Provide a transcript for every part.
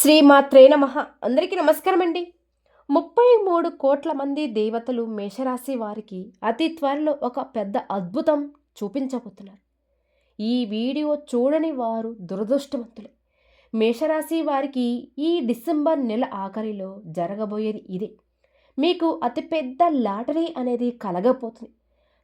శ్రీమాత్రే నమ. అందరికీ నమస్కారం అండి ముప్పై మూడు కోట్ల మంది దేవతలు మేషరాశి వారికి అతి త్వరలో ఒక పెద్ద అద్భుతం చూపించబోతున్నారు. ఈ వీడియో చూడని వారు దురదృష్టవంతులే. మేషరాశి వారికి ఈ డిసెంబర్ నెల ఆఖరిలో జరగబోయేది ఇదే. మీకు అతిపెద్ద లాటరీ అనేది కలగబోతుంది.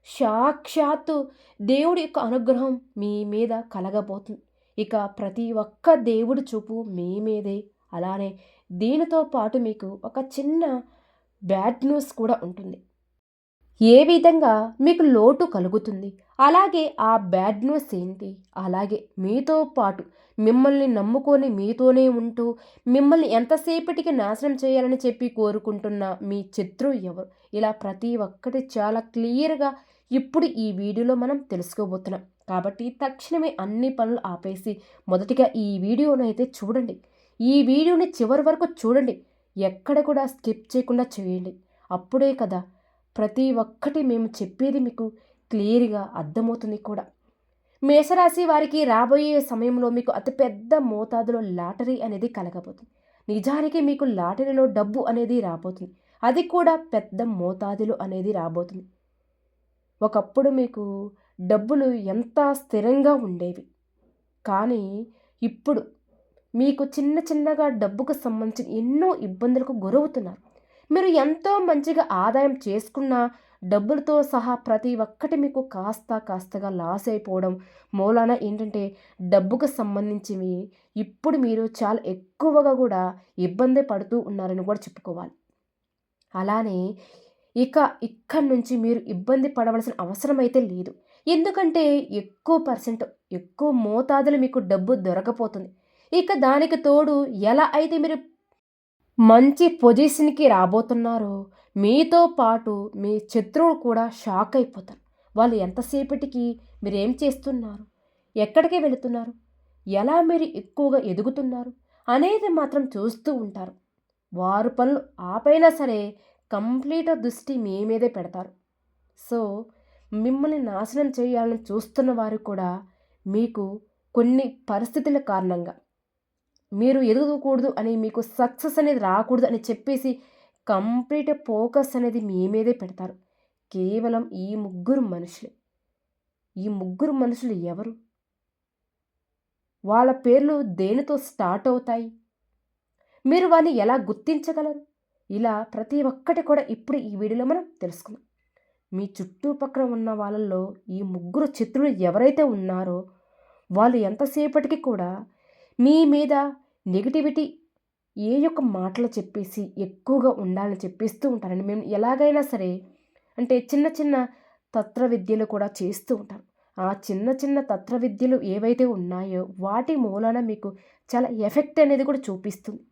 సాక్షాత్తు దేవుడి యొక్క అనుగ్రహం మీ మీద కలగబోతుంది. ఇక ప్రతి ఒక్క దేవుడి చూపు మీ మీదే. అలానే దీనితో పాటు మీకు ఒక చిన్న బ్యాడ్ న్యూస్ కూడా ఉంటుంది. ఏ విధంగా మీకు లోటు కలుగుతుంది? అలాగే ఆ బ్యాడ్ న్యూస్ ఏంటి? అలాగే మీతో పాటు మిమ్మల్ని నమ్ముకొని మీతోనే ఉంటూ మిమ్మల్ని ఎంతసేపటికి నాశనం చేయాలని చెప్పి కోరుకుంటున్న మీ శత్రువు ఎవరు? ఇలా ప్రతి ఒక్కటి చాలా క్లియర్గా ఇప్పుడు ఈ వీడియోలో మనం తెలుసుకోబోతున్నాం. కాబట్టి తక్షణమే అన్ని పనులు ఆపేసి మొదటిగా ఈ వీడియోను అయితే చూడండి. ఈ వీడియోని చివరి వరకు చూడండి. ఎక్కడ కూడా స్కిప్ చేయకుండా చేయండి. అప్పుడే కదా ప్రతి ఒక్కటి మేము చెప్పేది మీకు క్లియర్గా అర్థమవుతుంది కూడా. మేషరాశి వారికి రాబోయే సమయంలో మీకు అతిపెద్ద మోతాదులో లాటరీ అనేది కలగబోతుంది. నిజానికి మీకు లాటరీలో డబ్బు అనేది రాబోతుంది. అది కూడా పెద్ద మోతాదులో అనేది రాబోతుంది. ఒకప్పుడు మీకు డబ్బులు ఎంత స్థిరంగా ఉండేవి. కానీ ఇప్పుడు మీకు చిన్న చిన్నగా డబ్బుకు సంబంధించిన ఎన్నో ఇబ్బందులకు గురవుతున్నారు. మీరు ఎంతో మంచిగా ఆదాయం చేసుకున్న డబ్బులతో సహా ప్రతి ఒక్కటి మీకు కాస్త కాస్తగా లాస్ అయిపోవడం మూలాన ఏంటంటే డబ్బుకు సంబంధించివి ఇప్పుడు మీరు చాలా ఎక్కువగా కూడా ఇబ్బంది పడుతూ ఉన్నారని కూడా చెప్పుకోవాలి. అలానే ఇక ఇక్కడి నుంచి మీరు ఇబ్బంది పడవలసిన అవసరం అయితే లేదు. ఎందుకంటే ఎక్కువ పర్సెంట్ ఎక్కువ మోతాదులు మీకు డబ్బు దొరకపోతుంది. ఇక దానికి తోడు ఎలా అయితే మీరు మంచి పొజిషన్కి రాబోతున్నారో మీతో పాటు మీ శత్రువులు కూడా షాక్ అయిపోతారు. వాళ్ళు ఎంతసేపటికి మీరేం చేస్తున్నారు? ఎక్కడికి వెళుతున్నారు? ఎలా మీరు ఎక్కువగా ఎదుగుతున్నారు? అనేది మాత్రం చూస్తూ ఉంటారు. వారు పనులు ఆపైనా సరే కంప్లీట్ దృష్టి మీ మీదే పెడతారు. సో మిమ్మల్ని నాశనం చేయాలని చూస్తున్న వారు కూడా మీకు కొన్ని పరిస్థితుల కారణంగా. మీరు ఎదగకూడదు అని మీకు సక్సెస్ అనేది రాకూడదు అని చెప్పేసి కంప్లీట్ ఫోకస్ అనేది మీ మీదే పెడతారు. కేవలం ఈ ముగ్గురు మనుషులు. ఈ ముగ్గురు మనుషులు ఎవరు? వాళ్ళ పేర్లు దేనితో స్టార్ట్ అవుతాయి? మీరు వారిని ఎలా గుర్తించగలరు? ఇలా ప్రతి ఒక్కటి కూడా ఇప్పుడు ఈ వీడియోలో మనం తెలుసుకుందాం. మీ చుట్టుపక్కల ఉన్న వాళ్ళల్లో ఈ ముగ్గురు చిత్రులు ఎవరైతే ఉన్నారో వాళ్ళు ఎంతసేపటికి కూడా మీ మీద నెగిటివిటీ ఏ యొక్క మాటలు చెప్పేసి ఎక్కువగా ఉండాలని చెప్పిస్తూ ఉంటారండి. మేము ఎలాగైనా సరే అంటే చిన్న చిన్న తత్ర విద్యలు కూడా చేస్తూ ఉంటారు ఆ చిన్న చిన్న తత్ర విద్యలు ఏవైతే ఉన్నాయో వాటి మూలాన మీకు చాలా ఎఫెక్ట్ అనేది కూడా చూపిస్తుంది.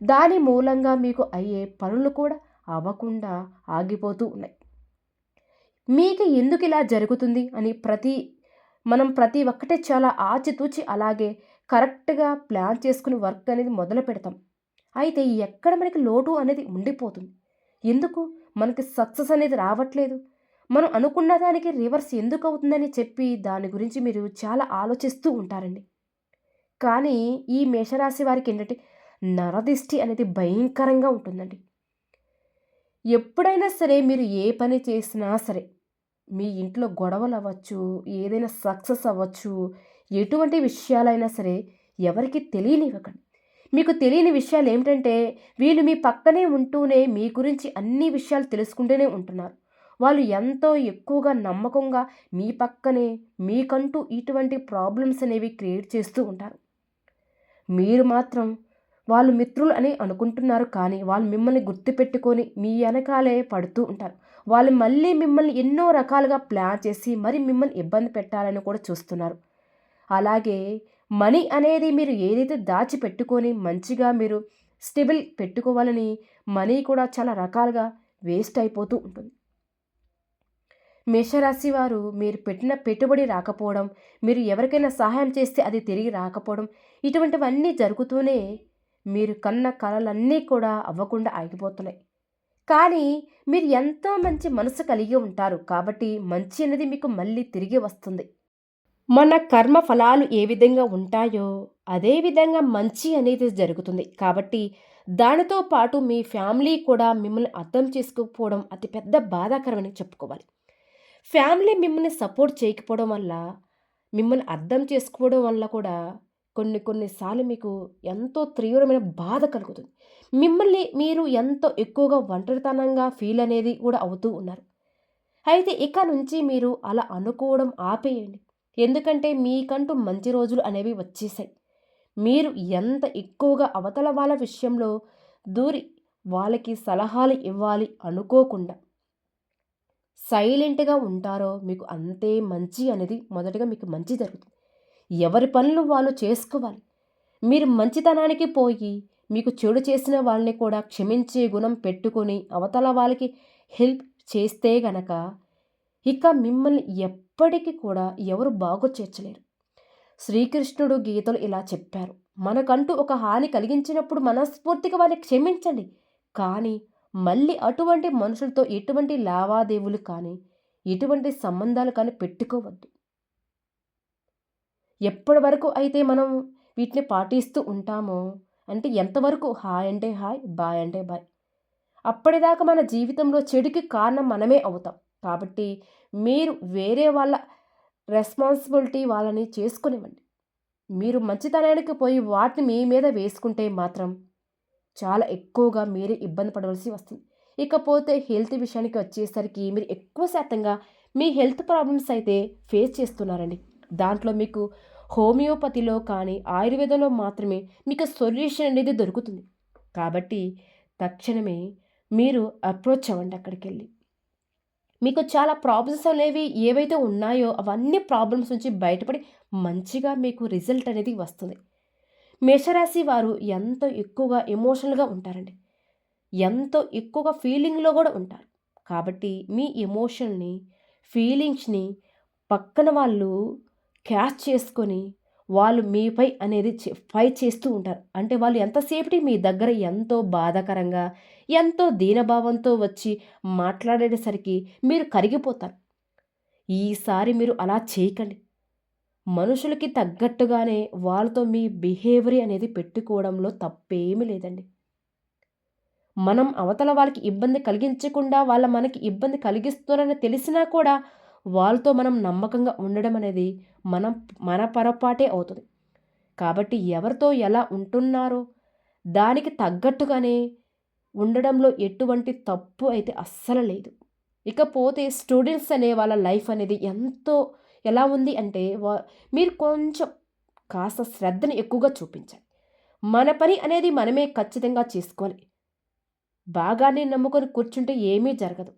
దాని మూలంగా మీకు అయ్యే పనులు కూడా అవ్వకుండా ఆగిపోతూ ఉన్నాయి. మీకు ఎందుకు ఇలా జరుగుతుంది అని ప్రతి మనం ప్రతి ఒక్కటే చాలా ఆచితూచి అలాగే కరెక్ట్గా ప్లాన్ చేసుకుని వర్క్ అనేది మొదలు పెడతాం. అయితే ఎక్కడ మనకి లోటు అనేది ఉండిపోతుంది? ఎందుకు? మనకి సక్సెస్ అనేది రావట్లేదు. మనం అనుకున్న దానికి రివర్స్ ఎందుకు అవుతుందని చెప్పి దాని గురించి మీరు చాలా ఆలోచిస్తూ ఉంటారండి. కానీ ఈ మేషరాశి వారికి ఏంటంటే నరదిష్టి అనేది భయంకరంగా ఉంటుందండి. ఎప్పుడైనా సరే మీరు ఏ పని చేసినా సరే మీ ఇంట్లో గొడవలు అవ్వచ్చు ఏదైనా సక్సెస్ అవ్వచ్చు ఎటువంటి విషయాలైనా సరే ఎవరికి తెలియనివ్వకండి. మీకు తెలియని విషయాలు ఏమిటంటే వీళ్ళు మీ పక్కనే ఉంటూనే మీ గురించి అన్ని విషయాలు తెలుసుకుంటూనే ఉంటున్నారు. వాళ్ళు ఎంతో ఎక్కువగా నమ్మకంగా మీ పక్కనే మీకంటూ ఇటువంటి ప్రాబ్లమ్స్ అనేవి క్రియేట్ చేస్తూ ఉంటారు. మీరు మాత్రం వాళ్ళు మిత్రులు అని అనుకుంటున్నారు కానీ వాళ్ళు మిమ్మల్ని గుర్తుపెట్టుకొని మీ వెనకాలే పడుతూ ఉంటారు. వాళ్ళు మళ్ళీ మిమ్మల్ని ఎన్నో రకాలుగా ప్లాన్ చేసి మరి మిమ్మల్ని ఇబ్బంది పెట్టాలని కూడా చూస్తున్నారు. అలాగే మనీ అనేది మీరు ఏదైతే దాచి పెట్టుకొని మంచిగా మీరు స్టెబుల్ పెట్టుకోవాలని మనీ కూడా చాలా రకాలుగా వేస్ట్ అయిపోతూ ఉంటుంది. మేషరాశి వారు మీరు పెట్టిన పెట్టుబడి రాకపోవడం మీరు ఎవరికైనా సహాయం చేస్తే అది తిరిగి రాకపోవడం ఇటువంటివన్నీ జరుగుతూనే మీరు కన్న కళలన్నీ కూడా అవ్వకుండా ఆగిపోతున్నాయి. కానీ మీరు ఎంతో మంచి మనసు కలిగి ఉంటారు కాబట్టి మంచి అనేది మీకు మళ్ళీ తిరిగి వస్తుంది. మన కర్మ ఫలాలు ఏ విధంగా ఉంటాయో అదే విధంగా మంచి అనేది జరుగుతుంది. కాబట్టి దానితో పాటు మీ ఫ్యామిలీ కూడా మిమ్మల్ని అర్థం చేసుకోకపోవడం అతిపెద్ద బాధాకరమని చెప్పుకోవాలి. ఫ్యామిలీ మిమ్మల్ని సపోర్ట్ చేయకపోవడం వల్ల మిమ్మల్ని అర్థం చేసుకోవడం వల్ల కూడా కొన్ని కొన్నిసార్లు మీకు ఎంతో తీవ్రమైన బాధ కలుగుతుంది. మిమ్మల్ని మీరు ఎంతో ఎక్కువగా ఒంటరితనంగా ఫీల్ అనేది కూడా అవుతూ ఉన్నారు. అయితే ఇక నుంచి మీరు అలా అనుకోవడం ఆపేయండి. ఎందుకంటే మీకంటూ మంచి రోజులు అనేవి వచ్చేసాయి. మీరు ఎంత ఎక్కువగా అవతల వాళ్ళ విషయంలో దూరి వాళ్ళకి సలహాలు ఇవ్వాలి అనుకోకుండా సైలెంట్గా ఉంటారో మీకు అంతే మంచి అనేది మొదటగా మీకు మంచి జరుగుతుంది. ఎవరి పనులు వాళ్ళు చేసుకోవాలి. మీరు మంచితనానికి పోయి మీకు చెడు చేసిన వాళ్ళని కూడా క్షమించే గుణం పెట్టుకొని అవతల వాళ్ళకి హెల్ప్ చేస్తే గనక ఇక మిమ్మల్ని ఎప్పటికీ కూడా ఎవరు బాగు చేర్చలేరు. శ్రీకృష్ణుడు గీతలు ఇలా చెప్పారు. మనకంటూ ఒక హాని కలిగించినప్పుడు మనస్ఫూర్తిగా వారిని క్షమించండి. కానీ మళ్ళీ అటువంటి మనుషులతో ఎటువంటి లావాదేవీలు కానీ ఎటువంటి సంబంధాలు కానీ పెట్టుకోవద్దు. ఎప్పటి వరకు అయితే మనం వీటిని పాటిస్తూ ఉంటామో అంటే ఎంతవరకు హాయ్ అంటే హాయ్ బాయ్ అంటే బాయ్. అప్పటిదాకా మన జీవితంలో చెడుకి కారణం మనమే అవుతాం. కాబట్టి మీరు వేరే వాళ్ళ రెస్పాన్సిబిలిటీ వాళ్ళని చేసుకునివ్వండి. మీరు మంచితనానికి పోయి వాటిని మీ మీద వేసుకుంటే మాత్రం చాలా ఎక్కువగా మీరే ఇబ్బంది పడవలసి వస్తుంది. ఇకపోతే హెల్త్ విషయానికి వచ్చేసరికి మీరు ఎక్కువ శాతంగా మీ హెల్త్ ప్రాబ్లమ్స్ అయితే ఫేస్ చేస్తున్నారండి. దాంట్లో మీకు హోమియోపతిలో కానీ ఆయుర్వేదంలో మాత్రమే మీకు సొల్యూషన్ అనేది దొరుకుతుంది. కాబట్టి తక్షణమే మీరు అప్రోచ్ అవ్వండి అక్కడికి వెళ్ళి మీకు చాలా ప్రాబ్లమ్స్ అనేవి ఏవైతే ఉన్నాయో అవన్నీ ప్రాబ్లమ్స్ నుంచి బయటపడి మంచిగా మీకు రిజల్ట్ అనేది వస్తుంది. మేషరాశి వారు ఎంతో ఎక్కువగా ఎమోషనల్గా ఉంటారండి. ఎంతో ఎక్కువగా ఫీలింగ్లో కూడా ఉంటారు. కాబట్టి మీ ఎమోషన్ని ఫీలింగ్స్ని పక్కన వాళ్ళు క్యాచ్ చేసుకొని వాళ్ళు మీపై అనేది ఫై చేస్తూ ఉంటారు. అంటే వాళ్ళు ఎంతసేపటి మీ దగ్గర ఎంతో బాధాకరంగా ఎంతో దీనభావంతో వచ్చి మాట్లాడేసరికి మీరు కరిగిపోతారు. ఈసారి మీరు అలా చేయకండి. మనుషులకి తగ్గట్టుగానే వాళ్ళతో మీ బిహేవియర్ అనేది పెట్టుకోవడంలో తప్పేమీ లేదండి. మనం అవతల వాళ్ళకి ఇబ్బంది కలిగించకుండా వాళ్ళ మనకి ఇబ్బంది కలిగిస్తున్నారని తెలిసినా కూడా వాళ్ళతో మనం నమ్మకంగా ఉండడం అనేది మనం మన పొరపాటే అవుతుంది. కాబట్టి ఎవరితో ఎలా ఉంటున్నారో దానికి తగ్గట్టుగానే ఉండడంలో ఎటువంటి తప్పు అయితే అస్సలు లేదు. ఇకపోతే స్టూడెంట్స్ అనే వాళ్ళ లైఫ్ అనేది ఎంతో ఎలా ఉంది అంటే వా మీరు కొంచెం కాస్త శ్రద్ధని ఎక్కువగా చూపించాలి మన పని అనేది మనమే ఖచ్చితంగా చేసుకోవాలి. బాగానే నమ్ముకొని కూర్చుంటే ఏమీ జరగదు.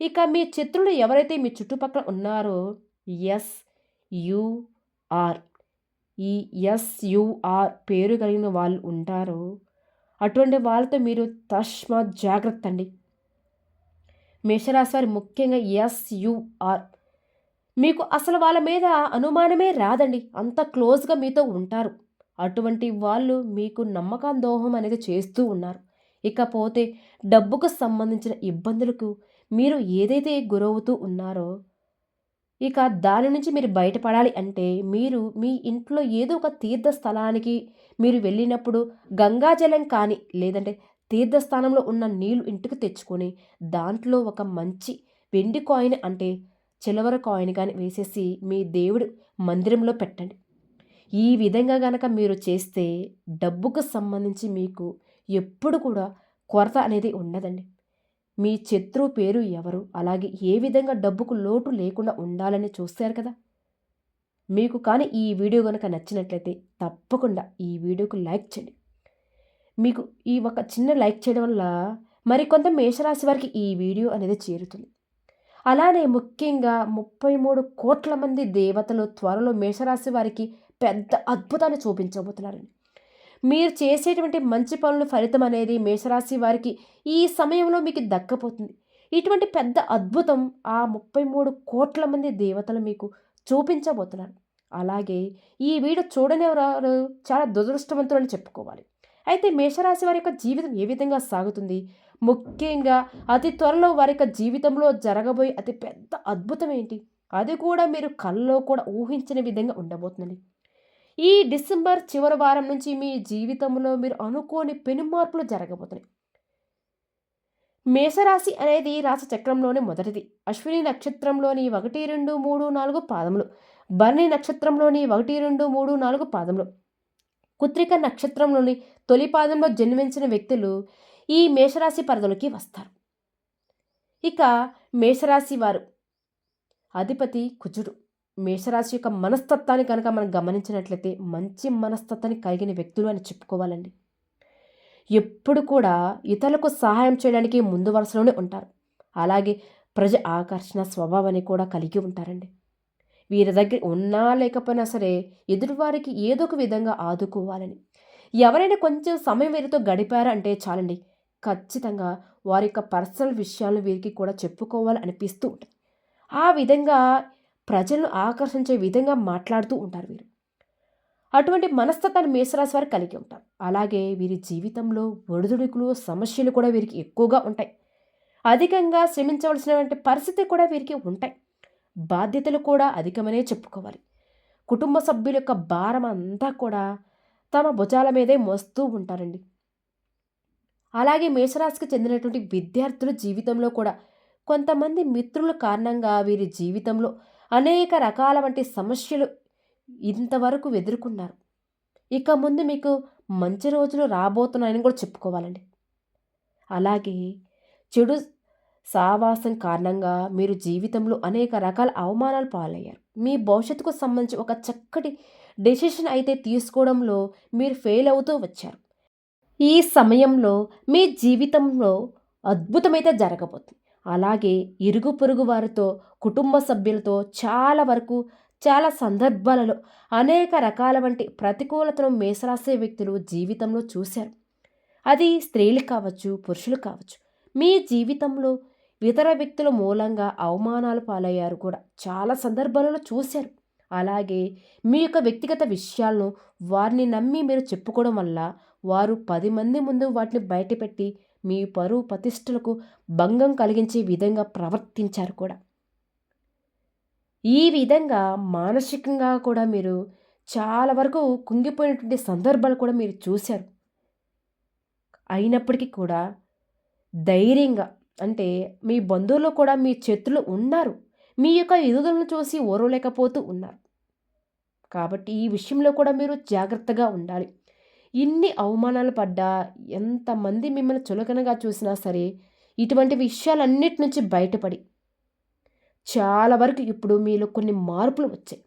ఇక మీ చిత్రులు ఎవరైతే మీ చుట్టుపక్కల ఉన్నారో ఎస్ యుఆర్ ఈ ఎస్యుఆర్ పేరు కలిగిన వాళ్ళు ఉంటారో అటువంటి వాళ్ళతో మీరు తస్మా జాగ్రత్త అండి. మేషరాశి వారి ముఖ్యంగా ఎస్యుఆర్ మీకు అసలు వాళ్ళ మీద అనుమానమే రాదండి. అంత క్లోజ్గా మీతో ఉంటారు. అటువంటి వాళ్ళు మీకు నమ్మకం దోహం అనేది చేస్తూ ఉన్నారు. ఇకపోతే డబ్బుకు సంబంధించిన ఇబ్బందులకు మీరు ఏదైతే గురవుతూ ఉన్నారో ఇక దాని నుంచి మీరు బయటపడాలి అంటే మీరు మీ ఇంట్లో ఏదో ఒక తీర్థ స్థలానికి మీరు వెళ్ళినప్పుడు గంగాజలం కానీ లేదంటే తీర్థస్థానంలో ఉన్న నీళ్ళు ఇంటికి తెచ్చుకొని దాంట్లో ఒక మంచి వెండి కాయిన్ అంటే చిలవర కాయిన్ కానీ వేసేసి మీ దేవుడు మందిరంలో పెట్టండి. ఈ విధంగా గనక మీరు చేస్తే డబ్బుకు సంబంధించి మీకు ఎప్పుడు కూడా కొరత అనేది ఉండదండి. మీ శత్రువు పేరు ఎవరు? అలాగే ఏ విధంగా డబ్బుకు లోటు లేకుండా ఉండాలని చూస్తారు కదా? మీకు కానీ ఈ వీడియో కనుక నచ్చినట్లయితే తప్పకుండా ఈ వీడియోకు లైక్ చేయండి. మీకు ఈ ఒక చిన్న లైక్ చేయడం వల్ల మరికొంత మేషరాశి వారికి ఈ వీడియో అనేది చేరుతుంది. అలానే ముఖ్యంగా ముప్పై మూడు కోట్ల మంది దేవతలు త్వరలో మేషరాశి వారికి పెద్ద అద్భుతాన్ని చూపించబోతున్నారండి. మీరు చేసేటువంటి మంచి పనుల ఫలితం అనేది మేషరాశి వారికి ఈ సమయంలో మీకు దక్కపోతుంది. ఇటువంటి పెద్ద అద్భుతం ఆ ముప్పై మూడు కోట్ల మంది దేవతలు మీకు చూపించబోతున్నారు. అలాగే ఈ వీడియో చూడని వారు చాలా దురదృష్టవంతులని చెప్పుకోవాలి. అయితే మేషరాశి వారి యొక్క జీవితం ఏ విధంగా సాగుతుంది? ముఖ్యంగా అతి త్వరలో వారి యొక్క జీవితంలో జరగబోయే అతి పెద్ద అద్భుతం ఏంటి? అది కూడా మీరు కల్లో కూడా ఊహించని విధంగా ఉండబోతుంది ఈ డిసెంబర్ చివరి వారం నుంచి మీ జీవితంలో మీరు అనుకోని పెను మార్పులు జరగబోతున్నాయి. మేషరాశి అనేది రాశిచక్రంలోని మొదటిది. అశ్విని నక్షత్రంలోని ఒకటి రెండు మూడు నాలుగు పాదములు. భరణి నక్షత్రంలోని ఒకటి రెండు మూడు నాలుగు పాదములు. కుత్రిక నక్షత్రంలోని తొలి పాదంలో జన్మించిన వ్యక్తులు ఈ మేషరాశి పరిధిలోకి వస్తారు. ఇక మేషరాశి వారు. అధిపతి కుజుడు. మేషరాశి యొక్క మనస్తత్వాన్ని కనుక మనం గమనించినట్లయితే మంచి మనస్తత్వాన్ని కలిగిన వ్యక్తులు అని చెప్పుకోవాలండి. ఎప్పుడు కూడా ఇతరులకు సహాయం చేయడానికి ముందు వరుసలోనే ఉంటారు. అలాగే ప్రజ ఆకర్షణ స్వభావాన్ని కూడా కలిగి ఉంటారండి. వీరి దగ్గర ఉన్నా లేకపోయినా సరే ఎదుటివారికి ఏదో ఒక విధంగా ఆదుకోవాలని. ఎవరైనా కొంచెం సమయం వీరితో గడిపారంటే చాలండి. ఖచ్చితంగా వారి యొక్క పర్సనల్ విషయాలను వీరికి కూడా చెప్పుకోవాలి అనిపిస్తూ ఉంటుంది ఆ విధంగా ప్రజలను ఆకర్షించే విధంగా మాట్లాడుతూ ఉంటారు వీరు. అటువంటి మనస్తత్వాన్ని మేషరాశి వారు కలిగి ఉంటారు. అలాగే వీరి జీవితంలో ఒడిదుడుకులు సమస్యలు కూడా వీరికి ఎక్కువగా ఉంటాయి. అధికంగా శ్రమించవలసినటువంటి పరిస్థితి కూడా వీరికి ఉంటాయి. బాధ్యతలు కూడా అధికమనే చెప్పుకోవాలి. కుటుంబ సభ్యుల యొక్క భారం అంతా కూడా తమ భుజాల మీదే మోస్తూ ఉంటారండి. అలాగే మేషరాశికి చెందినటువంటి విద్యార్థుల జీవితంలో కూడా కొంతమంది మిత్రుల కారణంగా వీరి జీవితంలో అనేక రకాల వంటి సమస్యలు ఇంతవరకు ఎదుర్కొన్నారు. ఇక ముందు మీకు మంచి రోజులు రాబోతున్నాయని కూడా చెప్పుకోవాలండి. అలాగే చెడు సావాసం కారణంగా మీరు జీవితంలో అనేక రకాల అవమానాలు పాలయ్యారు. మీ భవిష్యత్తుకు సంబంధించి ఒక చక్కటి డెసిషన్ అయితే తీసుకోవడంలో మీరు ఫెయిల్ అవుతూ వచ్చారు. ఈ సమయంలో మీ జీవితంలో అద్భుతమైతే జరగబోతుంది. అలాగే ఇరుగు పొరుగు వారితో కుటుంబ సభ్యులతో చాలా వరకు చాలా సందర్భాలలో అనేక రకాల వంటి ప్రతికూలతను మేసరాసే వ్యక్తులు జీవితంలో చూశారు. అది స్త్రీలు కావచ్చు పురుషులు కావచ్చు. మీ జీవితంలో ఇతర వ్యక్తుల మూలంగా అవమానాలు పాలయ్యారు కూడా. చాలా సందర్భాలలో చూశారు. అలాగే మీ యొక్క వ్యక్తిగత విషయాలను వారిని నమ్మి మీరు చెప్పుకోవడం వల్ల వారు పది మంది ముందు వాటిని బయటపెట్టి మీ పరువు ప్రతిష్టలకు భంగం కలిగించే విధంగా ప్రవర్తించారు కూడా. ఈ విధంగా మానసికంగా కూడా మీరు చాలా వరకు కుంగిపోయినటువంటి సందర్భాలు కూడా మీరు చూశారు. అయినప్పటికీ కూడా ధైర్యంగా అంటే మీ బంధువులు కూడా మీ చేతులు ఉన్నారు. మీ యొక్క ఎదుగుదలను చూసి ఓరవలేకపోతూ ఉన్నారు. కాబట్టి ఈ విషయంలో కూడా మీరు జాగ్రత్తగా ఉండాలి. ఇన్ని అవమానాలు పడ్డా ఎంతమంది మిమ్మల్ని చులకనగా చూసినా సరే ఇటువంటి విషయాలన్నిటి నుంచి బయటపడి. చాలా వరకు ఇప్పుడు మీలో కొన్ని మార్పులు వచ్చాయి.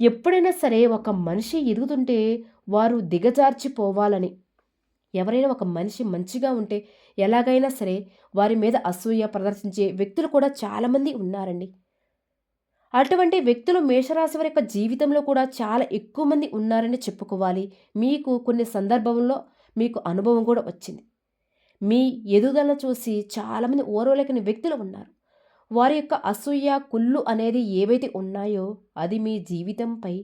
ఎప్పుడైనా సరే ఒక మనిషి ఎదుగుతుంటే వారు దిగజార్చిపోవాలని ఎవరైనా ఒక మనిషి మంచిగా ఉంటే ఎలాగైనా సరే వారి మీద అసూయ ప్రదర్శించే వ్యక్తులు కూడా చాలామంది ఉన్నారండి. అటువంటి వ్యక్తులు మేషరాశి వారి యొక్క జీవితంలో కూడా చాలా ఎక్కువ మంది ఉన్నారని చెప్పుకోవాలి. మీకు కొన్ని సందర్భంలో మీకు అనుభవం కూడా వచ్చింది. మీ ఎదుగుదల చూసి చాలామంది ఓర్వలేకని వ్యక్తులు ఉన్నారు. వారి యొక్క అసూయ కుళ్ళు అనేది ఏవైతే ఉన్నాయో అది మీ జీవితంపై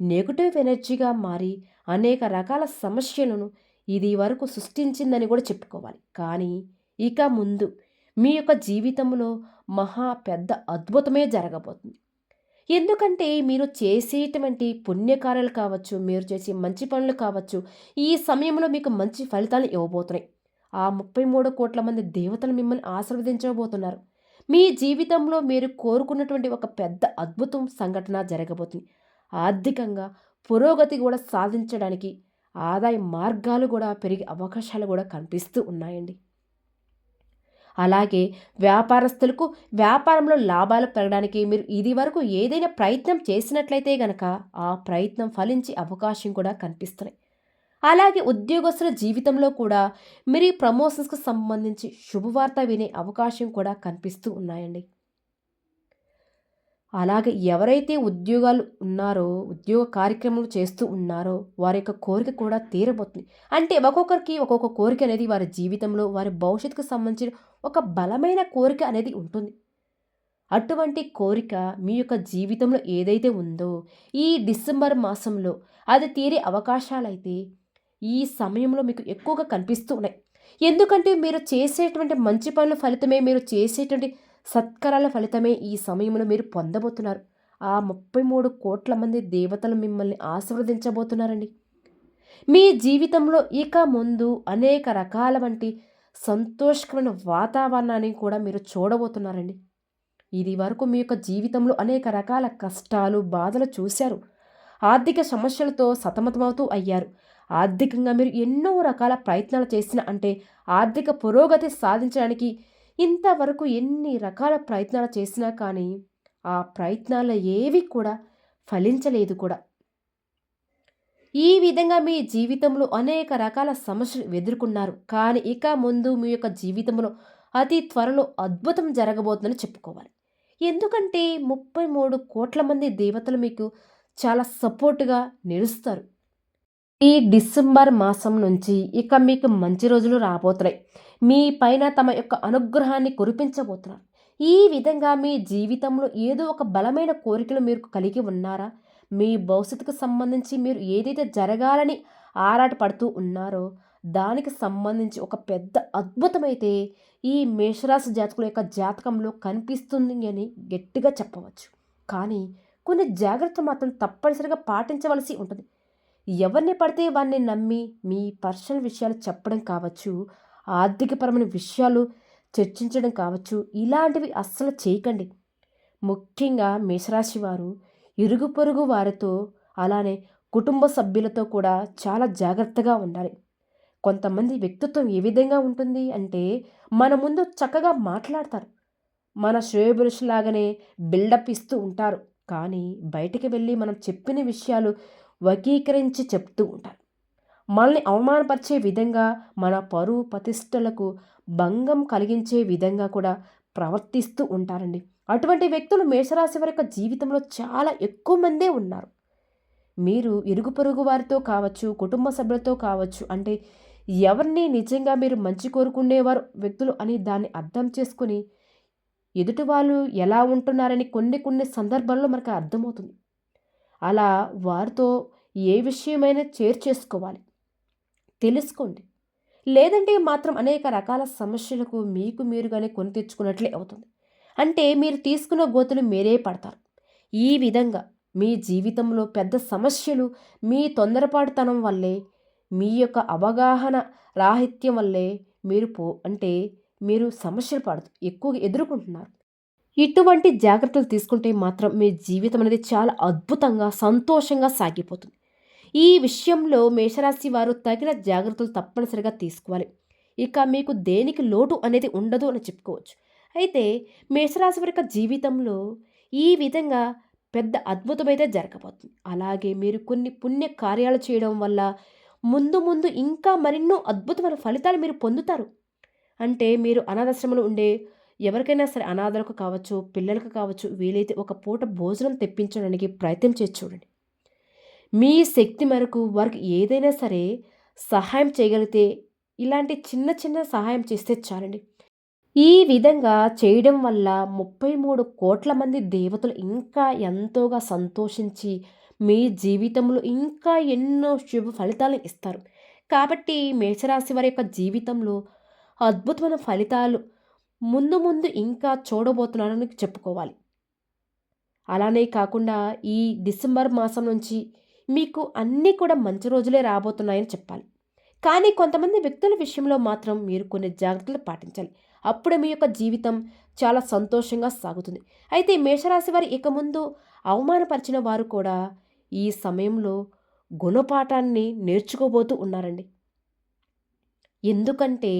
నెగటివ్ ఎనర్జీగా మారి అనేక రకాల సమస్యలను ఇది వరకు సృష్టించిందని కూడా చెప్పుకోవాలి. కానీ ఇక ముందు మీ యొక్క జీవితంలో మహా పెద్ద అద్భుతమే జరగబోతుంది. ఎందుకంటే మీరు చేసేటువంటి పుణ్యకార్యాలు కావచ్చు మీరు చేసే మంచి పనులు కావచ్చు ఈ సమయంలో మీకు మంచి ఫలితాలు ఇవ్వబోతున్నాయి. ఆ ముప్పై మూడు కోట్ల మంది దేవతలు మిమ్మల్ని ఆశీర్వదించబోతున్నారు. మీ జీవితంలో మీరు కోరుకున్నటువంటి ఒక పెద్ద అద్భుతం సంఘటన జరగబోతుంది. ఆర్థికంగా పురోగతి కూడా సాధించడానికి ఆదాయ మార్గాలు కూడా పెరిగే అవకాశాలు కూడా కనిపిస్తూ ఉన్నాయండి. అలాగే వ్యాపారస్తులకు వ్యాపారంలో లాభాలు పెరగడానికి మీరు ఇది వరకు ఏదైనా ప్రయత్నం చేసినట్లయితే గనక ఆ ప్రయత్నం ఫలించే అవకాశం కూడా కనిపిస్తున్నాయి. అలాగే ఉద్యోగస్తుల జీవితంలో కూడా మీరు ప్రమోషన్స్కు సంబంధించి శుభవార్త వినే అవకాశం కూడా కనిపిస్తూ ఉన్నాయండి. అలాగే ఎవరైతే ఉద్యోగాలు ఉన్నారో ఉద్యోగ కార్యక్రమాలు చేస్తూ ఉన్నారో వారి యొక్క కోరిక కూడా తీరబోతుంది. అంటే ఒక్కొక్కరికి ఒక్కొక్క కోరిక అనేది వారి జీవితంలో వారి భవిష్యత్తుకు సంబంధించిన ఒక బలమైన కోరిక అనేది ఉంటుంది. అటువంటి కోరిక మీ యొక్క జీవితంలో ఏదైతే ఉందో ఈ డిసెంబర్ మాసంలో అది తీరే అవకాశాలైతే ఈ సమయంలో మీకు ఎక్కువగా కనిపిస్తూ ఉన్నాయి. ఎందుకంటే మీరు చేసేటువంటి మంచి పనుల ఫలితమే మీరు చేసేటువంటి సత్కరాల ఫలితమే ఈ సమయంలో మీరు పొందబోతున్నారు. ఆ ముప్పై మూడు కోట్ల మంది దేవతలు మిమ్మల్ని ఆశీర్వదించబోతున్నారండి. మీ జీవితంలో ఇక ముందు అనేక రకాల వంటి సంతోషకరమైన వాతావరణాన్ని కూడా మీరు చూడబోతున్నారండి. ఇది వరకు మీ యొక్క జీవితంలో అనేక రకాల కష్టాలు బాధలు చూశారు. ఆర్థిక సమస్యలతో సతమతమవుతూ అయ్యారు. ఆర్థికంగా మీరు ఎన్నో రకాల ప్రయత్నాలు చేసిన అంటే ఆర్థిక పురోగతి సాధించడానికి ఇంతవరకు ఎన్ని రకాల ప్రయత్నాలు చేసినా కానీ ఆ ప్రయత్నాలు ఏవి కూడా ఫలించలేదు కూడా. ఈ విధంగా మీ జీవితంలో అనేక రకాల సమస్యలు ఎదుర్కొన్నారు. కానీ ఇక ముందు మీ యొక్క జీవితంలో అతి త్వరలో అద్భుతం జరగబోతుందని చెప్పుకోవాలి. ఎందుకంటే ముప్పై మూడు కోట్ల మంది దేవతలు మీకు చాలా సపోర్ట్గా నిలుస్తారు. ఈ డిసెంబర్ మాసం నుంచి ఇక మీకు మంచి రోజులు రాబోతున్నాయి. మీ పైన తమ యొక్క అనుగ్రహాన్ని కురిపించబోతున్నారు. ఈ విధంగా మీ జీవితంలో ఏదో ఒక బలమైన కోరికలు మీరు కలిగి ఉన్నారా? మీ భవిష్యత్తుకు సంబంధించి మీరు ఏదైతే జరగాలని ఆరాటపడుతూ ఉన్నారో దానికి సంబంధించి ఒక పెద్ద అద్భుతమైతే ఈ మేషరాశి జాతకుల యొక్క జాతకంలో కనిపిస్తుంది అని గట్టిగా చెప్పవచ్చు. కానీ కొన్ని జాగ్రత్తలు మాత్రం తప్పనిసరిగా పాటించవలసి ఉంటుంది. ఎవరిని పడితే వారిని నమ్మి మీ పర్సనల్ విషయాలు చెప్పడం కావచ్చు ఆర్థికపరమైన విషయాలు చర్చించడం కావచ్చు ఇలాంటివి అస్సలు చేయకండి. ముఖ్యంగా మేషరాశి వారు ఇరుగు పొరుగు వారితో అలానే కుటుంబ సభ్యులతో కూడా చాలా జాగ్రత్తగా ఉండాలి. కొంతమంది వ్యక్తిత్వం ఏ విధంగా ఉంటుంది అంటే మన ముందు చక్కగా మాట్లాడతారు. మన శ్రేయబురుషులాగానే బిల్డప్ ఇస్తూ ఉంటారు. కానీ బయటికి వెళ్ళి మనం చెప్పిన విషయాలు వకీకరించి చెప్తూ ఉంటారు. మనల్ని అవమానపరిచే విధంగా మన పరువు ప్రతిష్టలకు భంగం కలిగించే విధంగా కూడా ప్రవర్తిస్తూ ఉంటారండి. అటువంటి వ్యక్తులు మేషరాశి వారి యొక్క జీవితంలో చాలా ఎక్కువ మందే ఉన్నారు. మీరు ఇరుగు పొరుగు వారితో కావచ్చు కుటుంబ సభ్యులతో కావచ్చు అంటే ఎవరిని నిజంగా మీరు మంచి కోరుకునేవారు వ్యక్తులు అని దాన్ని అర్థం చేసుకుని ఎదుటి వాళ్ళు ఎలా ఉంటున్నారని కొన్ని కొన్ని సందర్భాల్లో మనకు అర్థమవుతుంది. అలా వారితో ఏ విషయమైనా చేర్చేసుకోవాలి తెలుసుకోండి. లేదంటే మాత్రం అనేక రకాల సమస్యలకు మీకు మీరుగానే కొని తెచ్చుకున్నట్లే అవుతుంది. అంటే మీరు తీసుకున్న గోతులు మీరే పడతారు. ఈ విధంగా మీ జీవితంలో పెద్ద సమస్యలు మీ తొందరపాటుతనం వల్లే మీ యొక్క అవగాహన రాహిత్యం వల్లే మీరు పో అంటే మీరు సమస్యలు పడుతూ ఎక్కువగా ఎదుర్కొంటున్నారు. ఇటువంటి జాగ్రత్తలు తీసుకుంటే మాత్రం మీ జీవితం అనేది చాలా అద్భుతంగా సంతోషంగా సాగిపోతుంది. ఈ విషయంలో మేషరాశి వారు తగిన జాగ్రత్తలు తప్పనిసరిగా తీసుకోవాలి. ఇక మీకు దేనికి లోటు అనేది ఉండదు అని చెప్పుకోవచ్చు. అయితే మేషరాశి వారి యొక్క జీవితంలో ఈ విధంగా పెద్ద అద్భుతమైతే జరగబోతుంది. అలాగే మీరు కొన్ని పుణ్య కార్యాలు చేయడం వల్ల ముందు ముందు ఇంకా మరెన్నో అద్భుతమైన ఫలితాలు మీరు పొందుతారు. అంటే మీరు అనాథాశ్రమంలో ఉండే ఎవరికైనా సరే అనాథలకు కావచ్చు పిల్లలకు కావచ్చు వీలైతే ఒక పూట భోజనం తెప్పించడానికి ప్రయత్నం చేసి చూడండి. మీ శక్తి మేరకు వారికి ఏదైనా సరే సహాయం చేయగలిగితే ఇలాంటి చిన్న చిన్న సహాయం చేస్తే చాలండి. ఈ విధంగా చేయడం వల్ల ముప్పై మూడు కోట్ల మంది దేవతలు ఇంకా ఎంతోగా సంతోషించి మీ జీవితంలో ఇంకా ఎన్నో శుభ ఫలితాలను ఇస్తారు. కాబట్టి మేషరాశి వారి యొక్క జీవితంలో అద్భుతమైన ఫలితాలు ముందు ముందు ఇంకా చూడబోతున్నారని చెప్పుకోవాలి. అలానే కాకుండా ఈ డిసెంబర్ మాసం నుంచి మీకు అన్నీ కూడా మంచి రోజులే రాబోతున్నాయని చెప్పాలి. కానీ కొంతమంది వ్యక్తుల విషయంలో మాత్రం మీరు కొన్ని జాగ్రత్తలు పాటించాలి. అప్పుడే మీ యొక్క జీవితం చాలా సంతోషంగా సాగుతుంది. అయితే మేషరాశి వారి ఇక ముందు అవమానపరిచిన వారు కూడా ఈ సమయంలో గుణపాఠాన్ని నేర్చుకోబోతూ ఉన్నారండి. ఎందుకంటే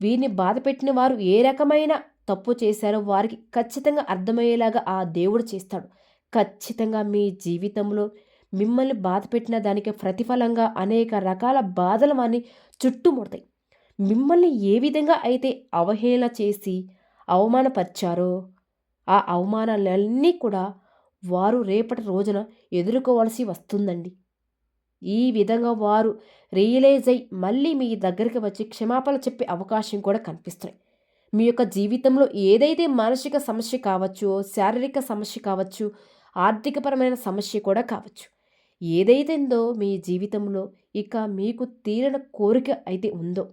వీరిని బాధ పెట్టిన వారు ఏ రకమైన తప్పు చేశారో వారికి ఖచ్చితంగా అర్థమయ్యేలాగా ఆ దేవుడు చేస్తాడు. ఖచ్చితంగా మీ జీవితంలో మిమ్మల్ని బాధ పెట్టిన దానికి ప్రతిఫలంగా అనేక రకాల బాధలు వారిని చుట్టుముడతాయి. మిమ్మల్ని ఏ విధంగా అయితే అవహేళన చేసి అవమానపరిచారో ఆ అవమానాలన్నీ కూడా వారు రేపటి రోజున ఎదుర్కోవాల్సి వస్తుందండి. ఈ విధంగా వారు రియలైజ్ అయి మళ్ళీ మీ దగ్గరికి వచ్చి క్షమాపణ చెప్పే అవకాశం కూడా కనిపిస్తున్నాయి. మీ యొక్క జీవితంలో ఏదైతే మానసిక సమస్య కావచ్చు శారీరక సమస్య కావచ్చు ఆర్థికపరమైన సమస్య కూడా కావచ్చు ఏదైతేందో మీ జీవితంలో ఇక మీకు తీరని కోరిక అయితే ఉందో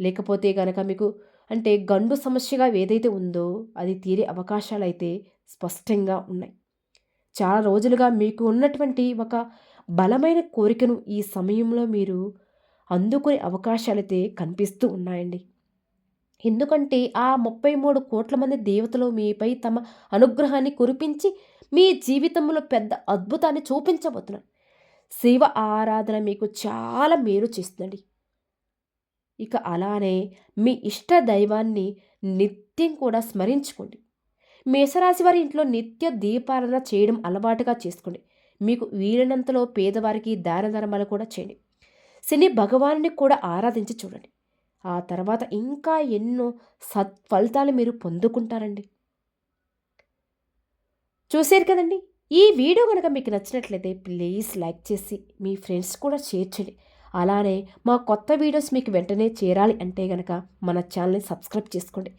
లేకపోతే కనుక మీకు అంటే గండు సమస్యగా ఏదైతే ఉందో అది తీరే అవకాశాలు అయితే స్పష్టంగా ఉన్నాయి. చాలా రోజులుగా మీకు ఉన్నటువంటి ఒక బలమైన కోరికను ఈ సమయంలో మీరు అందుకునే అవకాశాలైతే కనిపిస్తూ ఉన్నాయండి. ఎందుకంటే ఆ ముప్పై మూడు కోట్ల మంది దేవతలు మీపై తమ అనుగ్రహాన్ని కురిపించి మీ జీవితంలో పెద్ద అద్భుతాన్ని చూపించబోతున్నారు. శివ ఆరాధన మీకు చాలా మేలు చేస్తుందండి. ఇక అలానే మీ ఇష్ట దైవాన్ని నిత్యం కూడా స్మరించుకోండి. మేషరాశి వారి ఇంట్లో నిత్య దీపారాధన చేయడం అలవాటుగా చేసుకోండి. మీకు వీలైనంతలో పేదవారికి దాన ధర్మాలు కూడా చేయండి. శని భగవాన్ని కూడా ఆరాధించి చూడండి. ఆ తర్వాత ఇంకా ఎన్నో సత్ఫలితాలు మీరు పొందుకుంటారండి. చూశారు కదండి? ఈ వీడియో కనుక మీకు నచ్చినట్లయితే ప్లీజ్ లైక్ చేసి మీ ఫ్రెండ్స్ కూడా షేర్ చేయండి. అలానే మా కొత్త వీడియోస్ మీకు వెంటనే చేరాలి అంటే గనక మన ఛానల్ని సబ్స్క్రైబ్ చేసుకోండి.